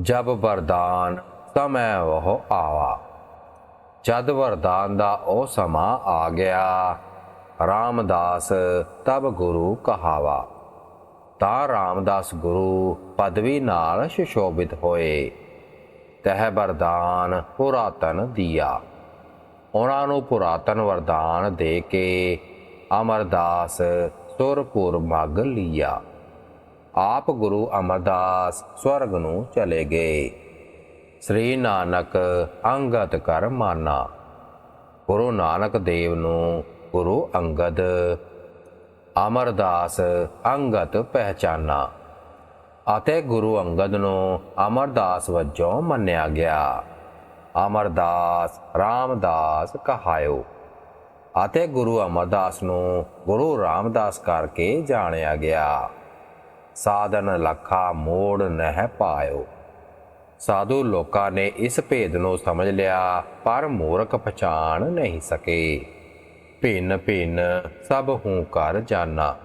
ਜਬ ਵਰਦਾਨ ਸਮੈ ਉਹ ਆਵਾ। ਜਦ ਵਰਦਾਨ ਦਾ ਉਹ ਸਮਾਂ ਆ ਗਿਆ, ਰਾਮਦਾਸ ਤਬ ਗੁਰੂ ਕਹਾਵਾ। ਤਾਂ ਰਾਮਦਾਸ ਗੁਰੂ ਪਦਵੀ ਨਾਲ ਸੁਸ਼ੋਭਿਤ ਹੋਏ। ਤਹਿ ਵਰਦਾਨ ਪੁਰਾਤਨ ਦਿਆ। ਉਹਨਾਂ ਨੂੰ ਪੁਰਾਤਨ ਵਰਦਾਨ ਦੇ ਕੇ ਅਮਰਦਾਸ ਸੁਰਪੁਰ ਮਗ ਲਿਆ। ਆਪ ਗੁਰੂ ਅਮਰਦਾਸ ਸਵਰਗ ਨੂੰ ਚਲੇ ਗਏ। ਸ੍ਰੀ ਨਾਨਕ ਅੰਗਦ ਕਰ ਮਾਨਾ। ਗੁਰੂ ਨਾਨਕ ਦੇਵ ਨੂੰ ਗੁਰੂ ਅੰਗਦ, ਅਮਰਦਾਸ ਅੰਗਦ ਪਹਿਚਾਨਾ ਅਤੇ ਗੁਰੂ ਅੰਗਦ ਨੂੰ ਅਮਰਦਾਸ ਵਜੋਂ ਮੰਨਿਆ ਗਿਆ। ਅਮਰਦਾਸ ਰਾਮਦਾਸ ਕਹਾਇਓ ਅਤੇ ਗੁਰੂ ਅਮਰਦਾਸ ਨੂੰ ਗੁਰੂ ਰਾਮਦਾਸ ਕਰਕੇ ਜਾਣਿਆ ਗਿਆ। ਸਾਧਨ ਲੱਖਾ ਮੋੜ ਨਹਿ ਪਾਇਓ। ਸਾਧੂ ਲੋਕਾਂ ਨੇ ਇਸ ਭੇਦ ਨੂੰ ਸਮਝ ਲਿਆ, ਪਰ ਮੂਰਖ ਪਛਾਣ ਨਹੀਂ ਸਕੇ। ਭਿੰਨ ਭਿੰਨ ਸਭ ਹੂੰ ਕਰ ਜਾਣਾ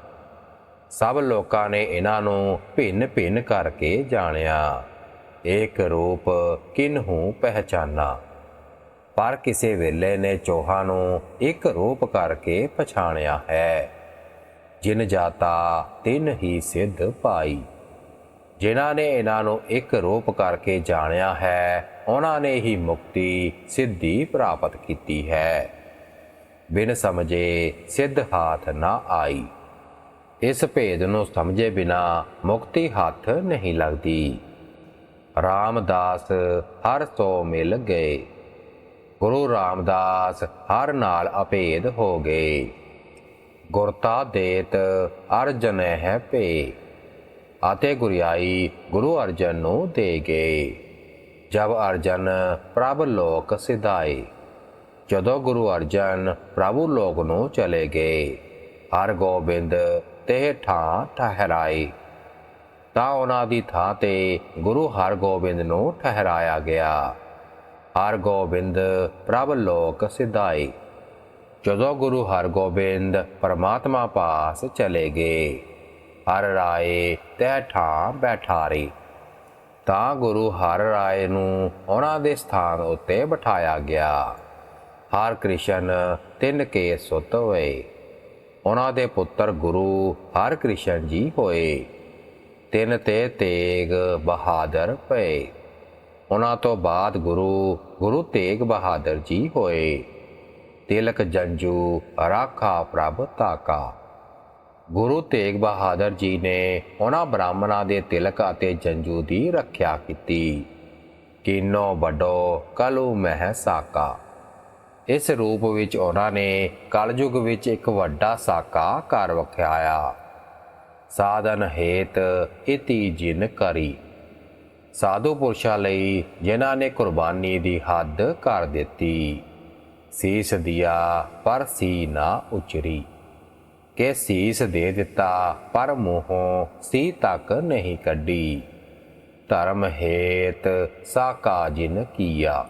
ਸਭ ਲੋਕਾਂ ਨੇ ਇਹਨਾਂ ਨੂੰ ਭਿੰਨ ਭਿੰਨ ਕਰਕੇ ਜਾਣਿਆ। ਏਕ ਰੂਪ ਕਿਨਹੂ ਪਹਿਚਾਨਾ। ਪਰ ਕਿਸੇ ਵੇਲੇ ਨੇ ਚੋਹਾਂ ਨੂੰ ਇੱਕ ਰੂਪ ਕਰਕੇ ਪਛਾਣਿਆ ਹੈ। ਜਿਨ ਜਾਤਾ ਤਿਨ ਹੀ ਸਿੱਧ ਪਾਈ ਜਿਨ੍ਹਾਂ ਨੇ ਇਹਨਾਂ ਨੂੰ ਇੱਕ ਰੂਪ ਕਰਕੇ ਜਾਣਿਆ ਹੈ ਉਹਨਾਂ ਨੇ ਹੀ ਮੁਕਤੀ ਸਿੱਧੀ ਪ੍ਰਾਪਤ ਕੀਤੀ ਹੈ। ਬਿਨ ਸਮਝੇ ਸਿੱਧ ਹਾਥ ਨਾ ਆਈ। ਇਸ ਭੇਦ ਨੂੰ ਸਮਝੇ ਬਿਨਾ ਮੁਕਤੀ ਹੱਥ ਨਹੀਂ ਲੱਗਦੀ। ਰਾਮਦਾਸ ਹਰ ਤੋਂ ਮਿਲ ਗਏ। ਗੁਰੂ ਰਾਮਦਾਸ ਹਰ ਨਾਲ ਅਭੇਦ ਹੋ ਗਏ। ਗੁਰਤਾ ਦੇਤ ਅਰਜਨ ਹੈ ਪੇ ਅਤੇ ਗੁਰਿਆਈ ਗੁਰੂ ਅਰਜਨ ਨੂੰ ਦੇ ਗਏ। ਜਬ ਅਰਜਨ ਪ੍ਰਭ ਲੋਕ ਸਿਧਾਏ, ਜਦੋਂ ਗੁਰੂ ਅਰਜਨ ਪ੍ਰਭੂ ਲੋਕ ਨੂੰ ਚਲੇ ਗਏ, ਹਰ ਗੋਬਿੰਦ ਤੇ ਠਾਂ ਠਹਿਰਾਈ ਤਾਂ ਉਹਨਾਂ ਦੀ ਥਾਂ ਤੇ ਗੁਰੂ ਹਰਗੋਬਿੰਦ ਨੂੰ ਠਹਿਰਾਇਆ ਗਿਆ। ਹਰਗੋਬਿੰਦ ਪ੍ਰਭ ਲੋਕ ਸਿਧਾਈ ਜਦੋਂ ਗੁਰੂ ਹਰਗੋਬਿੰਦ ਪਰਮਾਤਮਾ ਪਾਸ ਚਲੇ ਗਏ, ਹਰ ਰਾਏ ਤੈ ਠਾਂ ਬੈਠਾਰੀ। ਤਾਂ ਗੁਰੂ ਹਰ ਰਾਏ ਨੂੰ ਉਹਨਾਂ ਦੇ ਸਥਾਨ ਉੱਤੇ ਬਿਠਾਇਆ ਗਿਆ। ਹਰ ਕ੍ਰਿਸ਼ਨ ਤਿੰਨ ਕੇ ਸੁੱਤ ਹੋਏ। ਉਹਨਾਂ ਦੇ ਪੁੱਤਰ ਗੁਰੂ ਹਰ ਕ੍ਰਿਸ਼ਨ ਜੀ ਹੋਏ। ਤਿੰਨ ਤੇ ਤੇਗ ਬਹਾਦਰ ਪਏ। ਉਹਨਾਂ ਤੋਂ ਬਾਅਦ ਗੁਰੂ ਗੁਰੂ ਤੇਗ ਬਹਾਦਰ ਜੀ ਹੋਏ। ਤਿਲਕ ਜੰਜੂ ਰਾਖਾ ਪ੍ਰਭ ਤਾਕਾ ਗੁਰੂ ਤੇਗ ਬਹਾਦਰ ਜੀ ਨੇ ਉਹਨਾਂ ਬ੍ਰਾਹਮਣਾਂ ਦੇ ਤਿਲਕ ਅਤੇ ਜੰਜੂ ਦੀ ਰੱਖਿਆ ਕੀਤੀ। ਕਿਨੋ ਵੱਡੋ ਕਲੂ ਮਹਿ ਸਾਕਾ। ਇਸ ਰੂਪ ਵਿੱਚ ਉਹਨਾਂ ਨੇ ਕਲਯੁਗ ਵਿੱਚ ਇੱਕ ਵੱਡਾ ਸਾਕਾ ਘਰ ਵਖਿਆਇਆ। ਸਾਧਨ ਹੇਤ ਇਤੀ ਜਿਨ ਕਰੀ। ਸਾਧੂ ਪੁਰਸ਼ਾਂ ਲਈ ਜਿਨ੍ਹਾਂ ਨੇ ਕੁਰਬਾਨੀ ਦੀ ਹੱਦ ਕਰ ਦਿੱਤੀ। ਸੀਸ ਦਿਆ, ਪਰ ਸੀ ਨਾ ਉਚਰੀ। ਕਿ ਸੀਸ ਦੇ ਦਿੱਤਾ, ਪਰ ਮੋਹੋਂ ਸੀ ਤੱਕ ਨਹੀਂ ਕੱਢੀ। ਧਰਮ ਹੇਤ ਸਾਕਾ ਜਿਨ ਕੀਆ।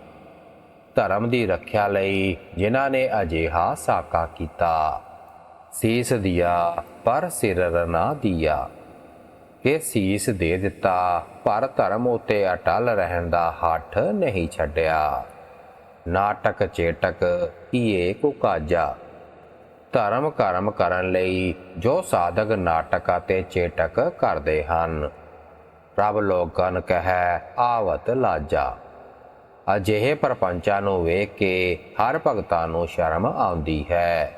ਧਰਮ ਦੀ ਰੱਖਿਆ ਲਈ ਜਿਨ੍ਹਾਂ ਨੇ ਅਜਿਹਾ ਸਾਕਾ ਕੀਤਾ। ਸੀਸ ਦਿਆ, ਪਰ ਸਿਰ ਰਨਾ ਦਿਆ। ਕਿ ਸੀਸ ਦੇ ਦਿੱਤਾ, ਪਰ ਧਰਮ ਉਤੇ ਅਟਲ ਰਹਿਣ ਦਾ ਹੱਠ ਨਹੀਂ ਛੱਡਿਆ। ਨਾਟਕ ਚੇਟਕ ਕੀਏ ਕੁਕਾਜਾ ਧਰਮ ਕਰਮ ਕਰਨ ਲਈ ਜੋ ਸਾਧਕ ਨਾਟਕ ਅਤੇ ਚੇਟਕ ਕਰਦੇ ਹਨ, ਪ੍ਰਭ ਲੋਕਨ ਕਹੈ, ਆਵਤ ਲਾਜਾ। ਅਜਿਹੇ ਪਰਪੰਚਾਂ ਨੂੰ ਵੇਖ ਕੇ ਹਰ ਭਗਤਾਂ ਨੂੰ ਸ਼ਰਮ ਆਉਂਦੀ ਹੈ।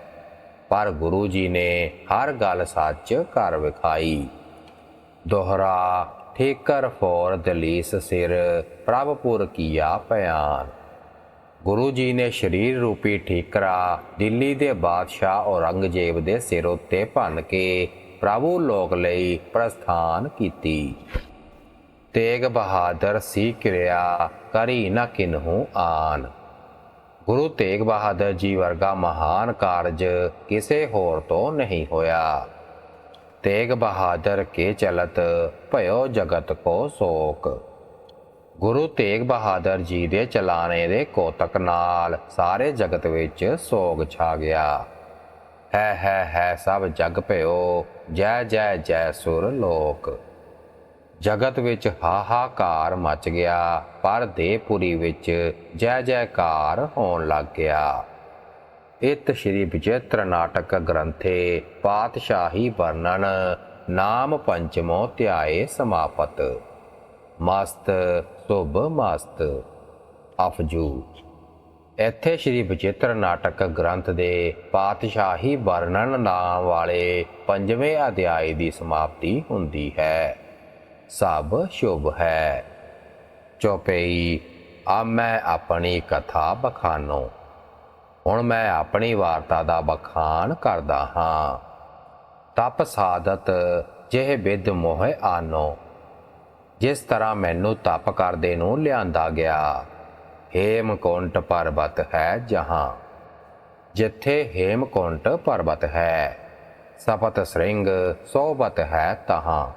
ਪਰ ਗੁਰੂ ਜੀ ਨੇ ਹਰ ਗੱਲ ਸੱਚ ਕਰ ਵਿਖਾਈ। ਦੋਹਰਾ, ਠੇਕਰ ਫੋਰ ਦਲੀਸ ਸਿਰ ਪ੍ਰਭਪੁਰ ਕੀਆ ਪਿਆਨ ਗੁਰੂ ਜੀ ਨੇ ਸਰੀਰ ਰੂਪੀ ਠੀਕਰਾ ਦਿੱਲੀ ਦੇ ਬਾਦਸ਼ਾਹ ਔਰੰਗਜ਼ੇਬ ਦੇ ਸਿਰ ਉੱਤੇ ਭੰਨ ਕੇ ਪ੍ਰਭੂ ਲੋਕ ਲਈ ਪ੍ਰਸਥਾਨ ਕੀਤੀ। ਤੇਗ ਬਹਾਦਰ ਸੀ ਕਿਰਿਆ, ਕਰੀ ਨ ਕਿਨਹੂ ਆਨ। ਗੁਰੂ ਤੇਗ ਬਹਾਦਰ ਜੀ ਵਰਗਾ ਮਹਾਨ ਕਾਰਜ ਕਿਸੇ ਹੋਰ ਤੋਂ ਨਹੀਂ ਹੋਇਆ। ਤੇਗ ਬਹਾਦਰ ਕੇ ਚਲਤ ਭਇਓ ਜਗਤ ਕੋ ਸੋਕ। ਗੁਰੂ ਤੇਗ ਬਹਾਦਰ ਜੀ ਦੇ ਚਲਾਣੇ ਦੇ ਕੋਤਕ ਨਾਲ ਸਾਰੇ ਜਗਤ ਵਿੱਚ ਸੋਗ ਛਾ ਗਿਆ। ਹੈ ਹੈ ਹੈ ਸਭ ਜਗ ਭਇਓ, ਜੈ ਜੈ ਜੈ ਸੁਰ ਲੋਕ। ਜਗਤ ਵਿੱਚ ਹਾਹਾਕਾਰ ਮਚ ਗਿਆ, ਪਰ ਦੇਹਪੁਰੀ ਵਿੱਚ ਜੈ, ਜੈਕਾਰ ਹੋਣ ਲੱਗ ਗਿਆ। ਇਤ ਸ਼੍ਰੀ ਵਿਜੇਤਰ ਨਾਟਕ ਗ੍ਰੰਥੇ ਪਾਤਸ਼ਾਹੀ ਵਰਣਨ ਨਾਮ ਪੰਚਮੋ ਧਿਆਏ ਸਮਾਪਤ। ਮਸਤ ਸੁਭ ਮਸਤ ਅਫਜੂ ਇੱਥੇ ਸ਼੍ਰੀ ਬਚਿੱਤਰ ਨਾਟਕ ਗ੍ਰੰਥ ਦੇ ਪਾਤਸ਼ਾਹੀ ਵਰਣਨ ਨਾਮ ਵਾਲੇ ਪੰਜਵੇਂ ਅਧਿਆਇ ਦੀ ਸਮਾਪਤੀ ਹੁੰਦੀ ਹੈ। ਸਭ ਸ਼ੁਭ ਹੈ। ਚੌਪਈ ਆ ਮੈਂ ਆਪਣੀ ਕਥਾ ਬਖਾਨੋ। ਹੁਣ ਮੈਂ ਆਪਣੀ ਵਾਰਤਾ ਦਾ ਬਖਾਨ ਕਰਦਾ ਹਾਂ। ਤਪ ਸਾਧਤ ਜਿਹ ਵਿਦ ਮੋਹ ਆਨੋ। ਜਿਸ ਤਰ੍ਹਾਂ ਮੈਨੂੰ ਤਪ ਕਰਦੇ ਨੂੰ ਲਿਆਂਦਾ ਗਿਆ। ਹੇਮਕੁੰਟ ਪਰਬਤ ਹੈ ਜਹਾਂ। ਜਿੱਥੇ ਹੇਮਕੁੰਟ ਪਰਬਤ ਹੈ, ਸਪਤ ਸ੍ਰਿੰਗ ਸੋਬਤ ਹੈ ਤਹਾਂ,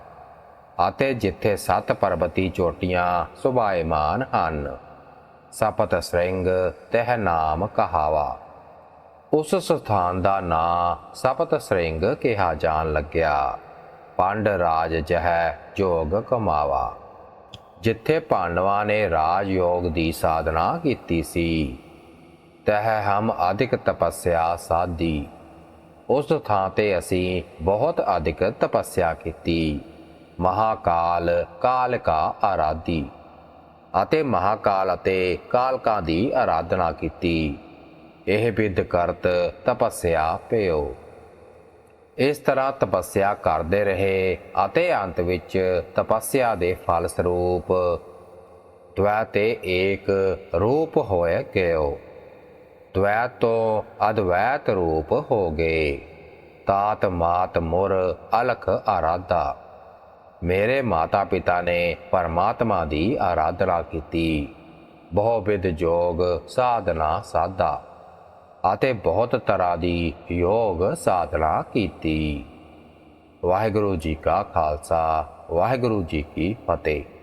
ਅਤੇ ਜਿੱਥੇ ਸੱਤ ਪਰਬਤੀ ਚੋਟੀਆਂ ਸੁਭਾਇਮਾਨ ਹਨ, ਸਪਤ ਸ੍ਰਿੰਗ ਤਹ ਨਾਮ ਕਹਾਵਾ। ਉਸ ਸਥਾਨ ਦਾ ਨਾਂ ਸਪਤ ਸ੍ਰਿੰਗ ਕਿਹਾ ਜਾਣ ਲੱਗਿਆ। ਪੰਡ ਰਾਜ ਜਹ ਜੋਗ ਕਮਾਵਾ। ਜਿੱਥੇ ਪਾਂਡਵਾਂ ਨੇ ਰਾਜ ਯੋਗ ਦੀ ਸਾਧਨਾ ਕੀਤੀ ਸੀ, ਤਹ ਹਮ ਅਧਿਕ ਤਪੱਸਿਆ ਸਾਧੀ। ਉਸ ਥਾਂ ਤੇ ਅਸੀਂ ਬਹੁਤ ਅਧਿਕ ਤਪੱਸਿਆ ਕੀਤੀ। ਮਹਾਕਾਲ ਕਾਲਕਾ ਆਰਾਧੀ। ਅਤੇ ਮਹਾਕਾਲ ਅਤੇ ਕਾਲਕਾਂ ਦੀ ਆਰਾਧਨਾ ਕੀਤੀ। ਇਹ ਵਿਦ ਕਰਤ ਤਪੱਸਿਆ ਪਿਓ ਇਸ ਤਰ੍ਹਾਂ ਤਪੱਸਿਆ ਕਰਦੇ ਰਹੇ ਅਤੇ ਅੰਤ ਵਿੱਚ ਤਪੱਸਿਆ ਦੇ ਫਲ ਸਰੂਪ ਦ્વੈ ਤੇ ਏਕ ਰੂਪ ਹੋਏ ਗਿਓ ਦ્વੈ ਤੋਂ ਅਦਵੈਤ ਰੂਪ ਹੋ ਗਏ। ਤਾਤ ਮਾਤ ਮੁਰ ਅਲਖ ਆਰਾਧਾ। ਮੇਰੇ ਮਾਤਾ ਪਿਤਾ ਨੇ ਪਰਮਾਤਮਾ ਦੀ ਆਰਾਧਨਾ ਕੀਤੀ। ਬਹੁ ਵਿਦ ਜੋਗ ਸਾਧਨਾ ਸਾਧਾ। ਅਤੇ ਬਹੁਤ ਤਰ੍ਹਾਂ ਦੀ ਯੋਗ ਸਾਧਨਾ ਕੀਤੀ। ਵਾਹਿਗੁਰੂ ਜੀ ਕਾ ਖਾਲਸਾ, ਵਾਹਿਗੁਰੂ ਜੀ ਕੀ ਫਤਿਹ।